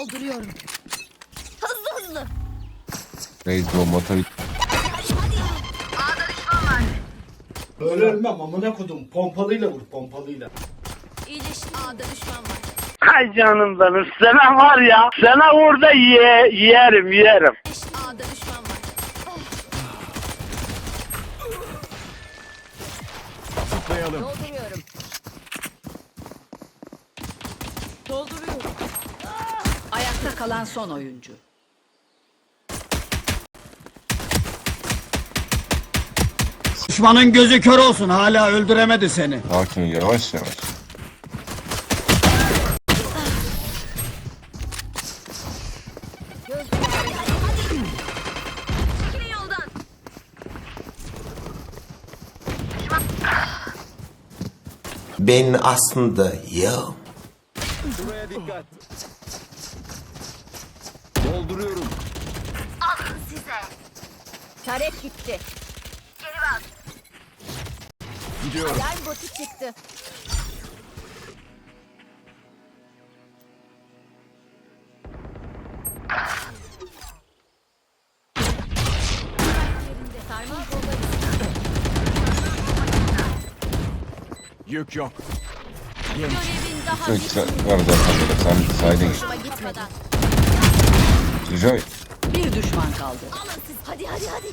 Dolduruyorum. Hızlı hızlı. Reis bomba tabii. Böyle ölmem amına kodum. Pompalıyla vur pompalıyla. İyileşti. A'da düşman var. Hay canım benim. Sana var ya. Sana orada ye, yerim yerim. A'da düşman var. Zıplayalım. Dolduruyorum. Dolduruyorum. Ayakta kalan son oyuncu. Düşmanın gözü kör olsun hala öldüremedi seni. Sakin yavaş yavaş. Ben aslında ya Buraya dikkat. Taret gitti. Geri bak. Gidiyorum. Alarm botu çıktı. Yerinde. Sarmal bomba Yük yok. Daha Yok sen var zaten böyle. Sen bir saydın. Joy. Bir düşman kaldı. Hadi hadi.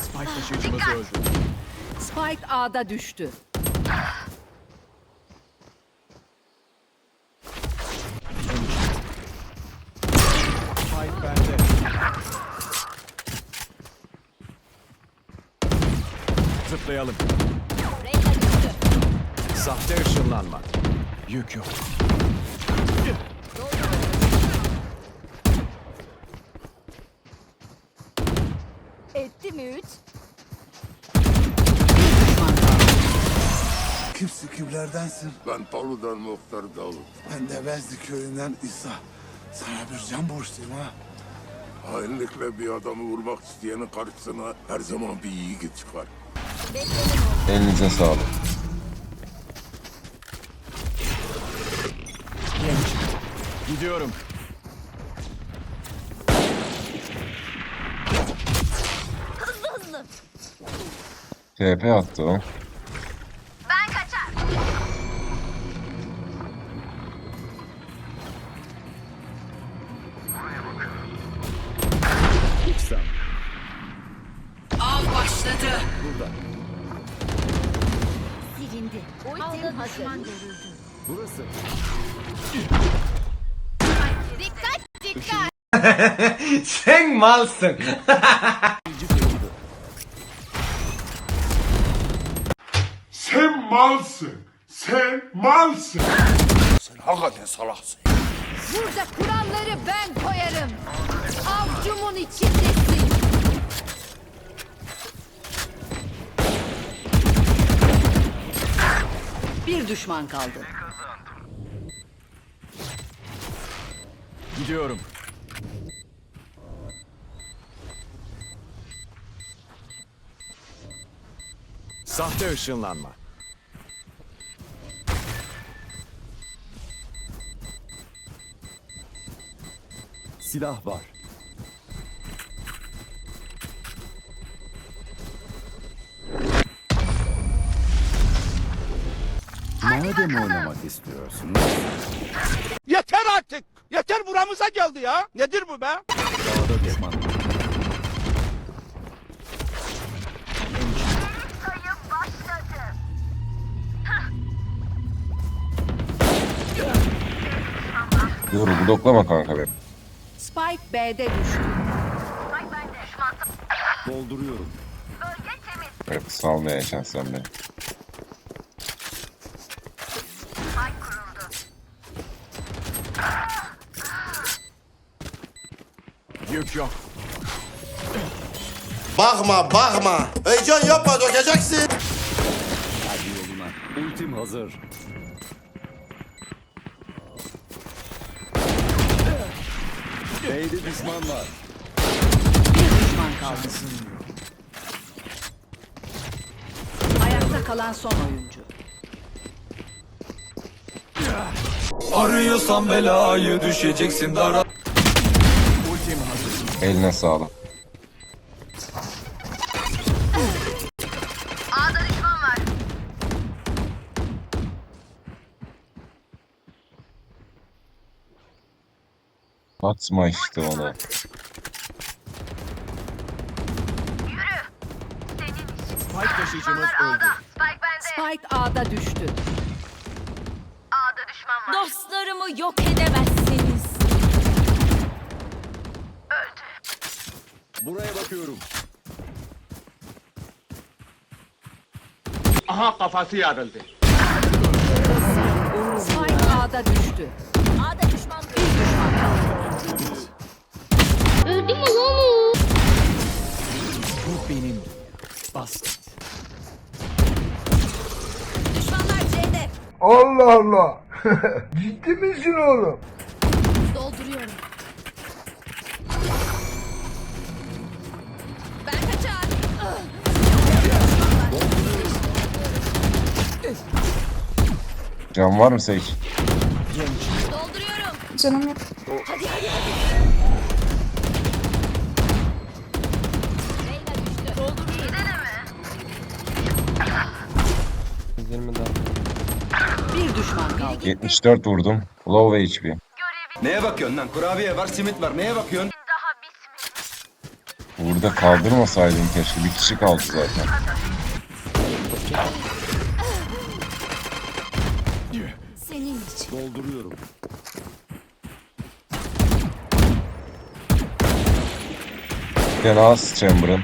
Spike taşıyıcımız öldü. Spike A'da düştü. Spike bende. Zıplayalım. Sahte ışınlanma. Yük yok. Etti mi üç? Kimsin kimlerdensin? Ben Palu'dan Muhtar Davut. Ben de Vezli köyünden İsa. Sana bir can borçluyum ha. Hainlikle bir adamı vurmak isteyenin karşısına her zaman bir yiğit çıkar. Elinize sağlık. Gidiyorum. Hızlı hızlı. TP attı o. Ultim hazır. Burası. Dikkat dikkat. Sen malsın. Sen malsın. Sen malsın. Sen hakikaten salaksın. Burada kuralları ben koyarım. Avcumun içindesin. Bir düşman kaldı. Gidiyorum. Sahte ışınlanma. Silah var. Madem oynamak istiyorsun. Yeter artık. Yeter buramıza geldi ya. Nedir bu be? Dağda düşman. Dur bloklama kanka benim. Spike B'de düştü. Dolduruyorum. Evet salmayacaksın sen beni. Yük yok. Bakma bakma Heyecan yapma dökeceksin Hadi yoluna. Ultim hazır. B'de düşman var. Bir düşman kaldı. Ayakta kalan son oyuncu. Arıyorsan belayı düşeceksin dara. Eline sağlık. A'da düşman var. Atma işte onu. Spike taşıyıcımız öldü. Spike bende. Spike A'da düştü. A'da düşman var. Dostlarımı yok edemezsiniz. Buraya bakıyorum. Aha kafası yarıldı. Spike A'da düştü. A'da düşman Bir düşman kaldı. Bu benim. Basket. Düşmanlar C'de. Allah Allah. Ciddi misin oğlum? Dolduruyorum. Can var mı? Dolduruyorum. Canım yok. Bir düşman kaldı. 74 vurdum. Low HP. Neye bakıyorsun lan? Kurabiye var, simit var. Neye bakıyorsun? Burada kaldırmasaydın keşke. Bir kişi kaldı zaten. Dolduruyorum. Tenas Chamber'ın.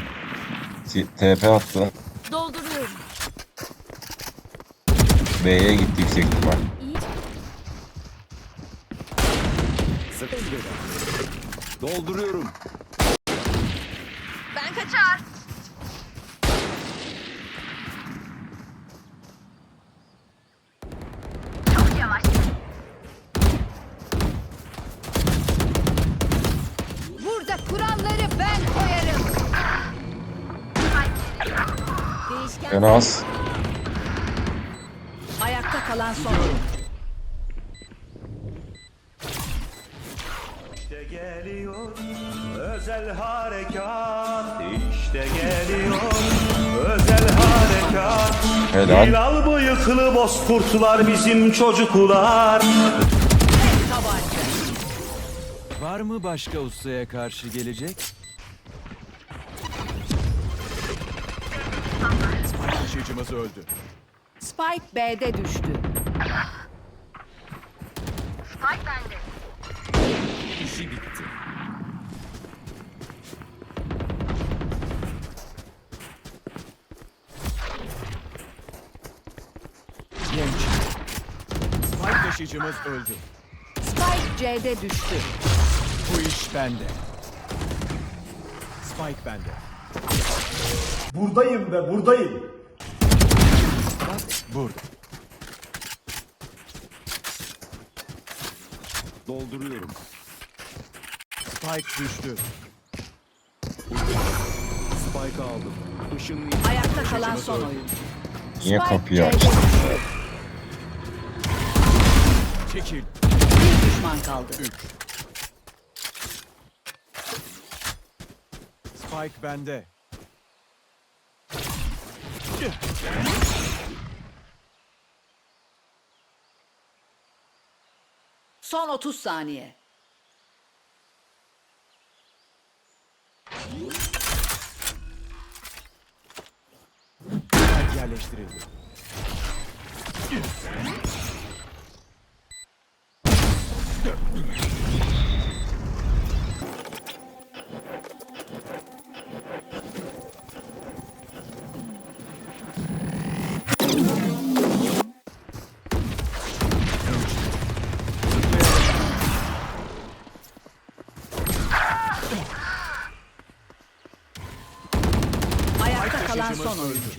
T- TP attı. Dolduruyorum. B'ye gitti yüksek ihtimal. Dolduruyorum. Ben kaçar. Çok yavaş. Burada kuralları ben koyarım. Değişken Tenas. Ayakta kalan son. İşte geliyor özel harekat. İşte geliyor özel harekat. Helal. Hilal bıyıklı bozkurtlar bizim çocuklar. Tabanca. Var mı başka ustaya karşı gelecek? Taşıyıcımız öldü. Spike B'de düştü. Spike bende. İşi bitti. Genç. Spike taşıyıcımız öldü. Spike C'de düştü. Bu iş bende. Spike bende. Buradayım be buradayım. Burada. Dolduruyorum. Spike düştü. Spike aldım. Işınlayıcı. Ayakta kalan son oyuncu. Niye kapıyı düştü. Çekil. Bir düşman kaldı. Spike bende. Son 30 saniye. Spike yerleştirildi. Kalan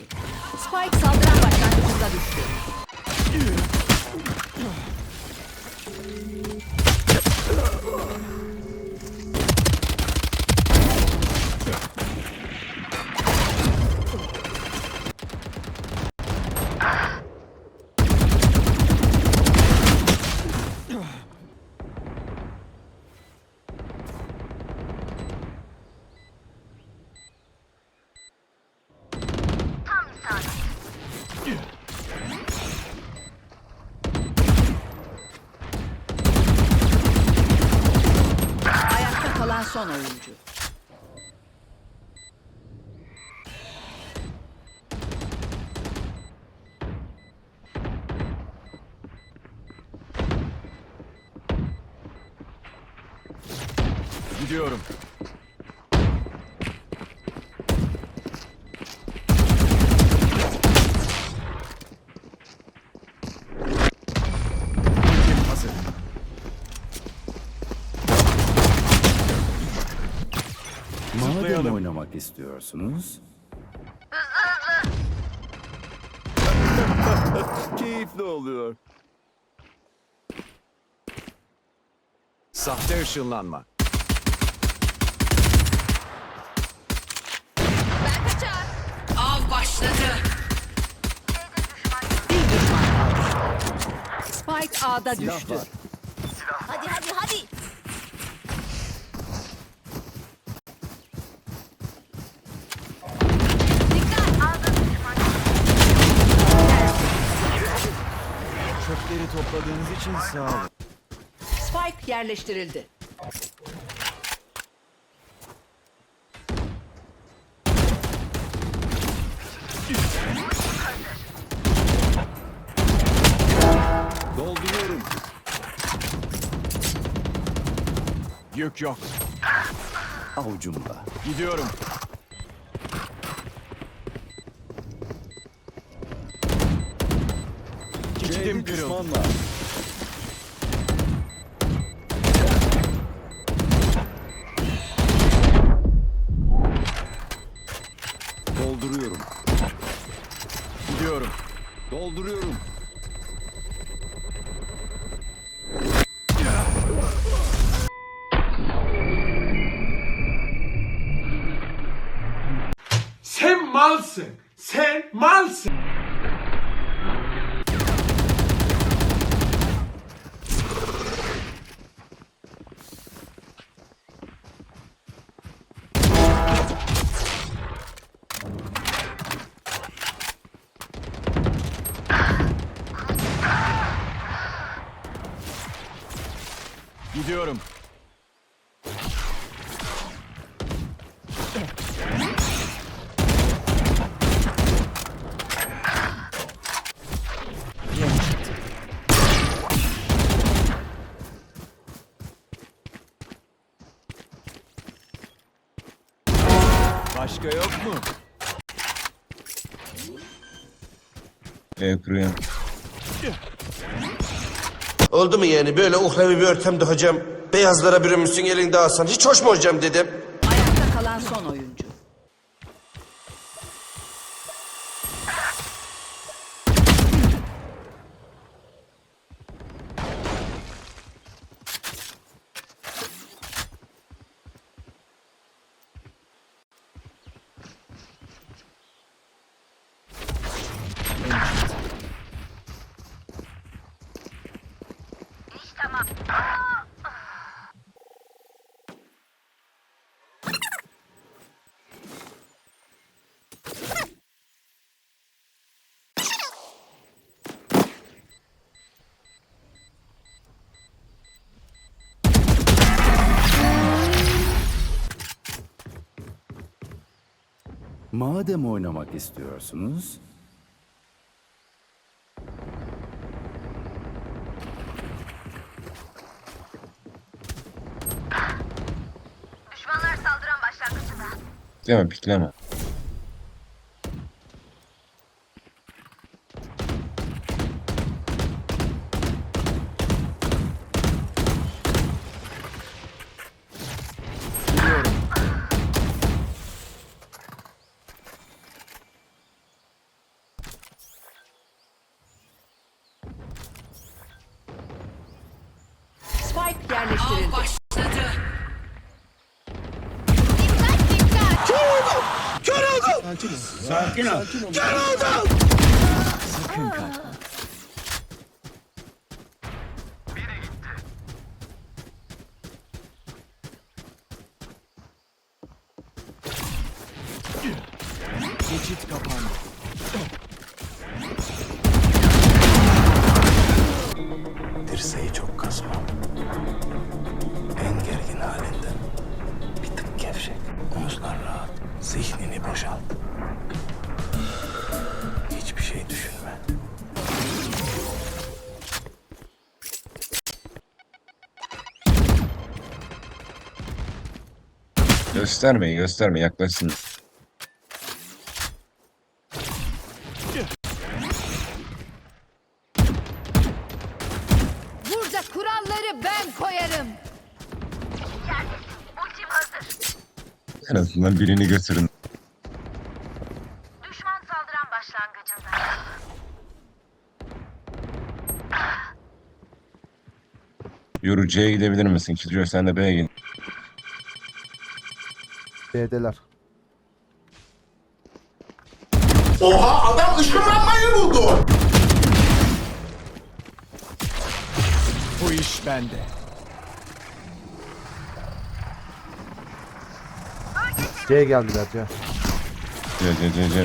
Gidiyorum. Madem oynamak istiyorsunuz, Keyifli oluyor. Sahte ışınlanma. A'da düştü. Hadi hadi hadi. Dikkat. Düşman. Çöpleri topladığınız için sağ olun. Spike yerleştirildi. Yük yok. Avucumda. Gidiyorum. B'de kırıldı. Sen malsın. Sen malsın. Gidiyorum. Başka yok mu? B kuruyorum. Oldu mu yani böyle uhrevi bir ortamda hocam beyazlara bürünmüşsün elinde alsan hiç hoş mu hocam dedim. Ayakta kalan son oyuncu. Madem oynamak istiyorsunuz, Düşmanlar saldıran başlangıcında. Pikleme pikleme. Gidiyorum. Spike yerleştirildi. Dikkat dikkat. Sakin ol. Sakın kalkma. Göstermeyin gösterme yaklaşsın. Burada kuralları ben koyarım. En azından birini götürün. Düşman saldıran başlangıcında. Yoru C'ye gidebilir misin? Killjoy sen de B'ye git. B'deler. Oha adam ışınlanmayı buldu. Bu iş bende. C geldiler C. C C C C.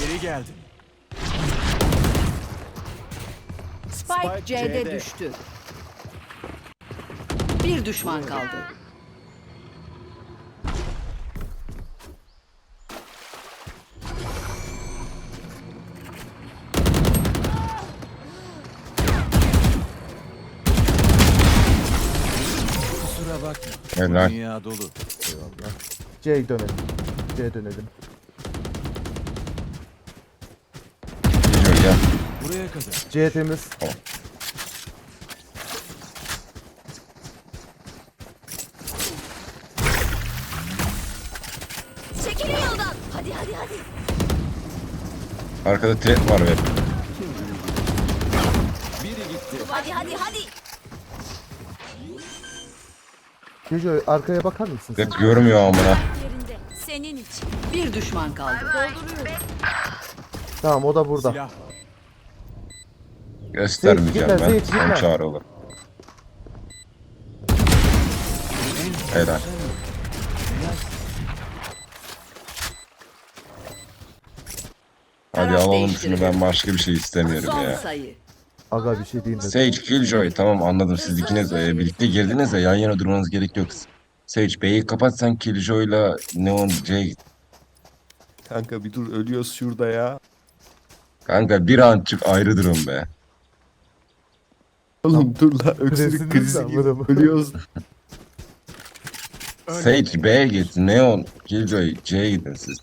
Geri geldim. Spike, C'de, düştü. Bir düşman kaldı. Kusura bakma. Helal. Dünya dolu. C dönelim. C dönelim. Buraya kadar. C temiz. Çekilin Arkada trap var ve Hadi hadi hadi. Jojo arkaya bakar mısın sen? görmüyor amına. Yerinde. Senin için. Bir düşman kaldı. Tamam o da burada. Silah. Göstermeyeceğim Gitme, ben. Sen gitme. çağrı olur. Helal. Hadi Taraf alalım değiştirelim. şunu ben başka bir şey istemiyorum Son ya. sayı. Aga bir şey diyeyim de. Sage, Killjoy tamam anladım siz ikiniz e, birlikte girdiniz de yan yana durmanız gerek yok. Sage B'yi kapat sen Killjoy'la Neon C'ye git. Kanka bir dur ölüyoruz şurada ya. Kanka bir an çık ayrı durun be. Oğlum dur la öksürük Kriziniz krizi de gibi amına. ölüyoruz. Sage B'ye git, Neon, Killjoy C'ye gidin siz.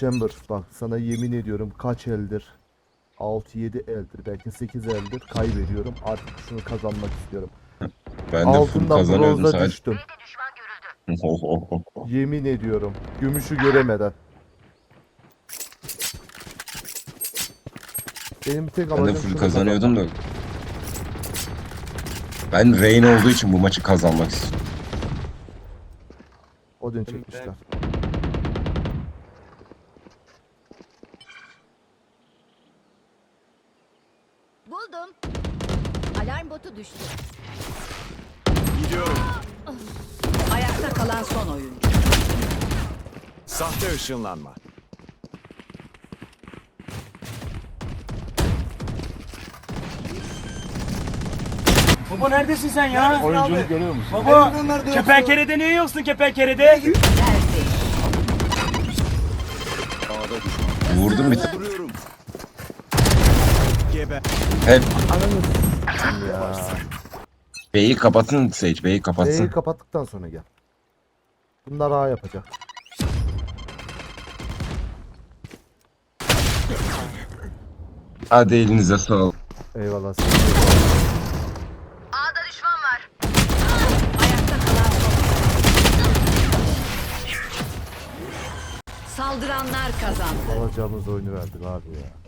Chamber bak sana yemin ediyorum kaç eldir? 6-7 eldir belki 8 eldir kaybediyorum artık şunu kazanmak istiyorum. Ben de full Altından kazanıyordum bronza sadece. düştüm. Düşman görüldü. Yemin ediyorum. Gümüşü göremeden. Benim tek Ben de amacım full kazanıyordum da. Ben Rain olduğu için bu maçı kazanmak istiyorum. Odin çekmişler. Buldum. Alarm botu düştü. Gidiyorum. Ayakta kalan son oyuncu. Sahte ışınlanma. Baba neredesin sen ya? Oyuncunu görüyor musun? Baba kepenkerede niye yoksun kepenkerede? Vurdum bir tane. Duruyorum. Geber. Ya. B'yi kapatın Sage, B'yi kapatsın. D'yi kapattıktan sonra gel. Bunlar A yapacak. Hadi elinize sağlık. Eyvallah. A'da düşman var. Ayakta kalan son Saldıranlar kazandı. Alacağımız oyunu verdik abi ya.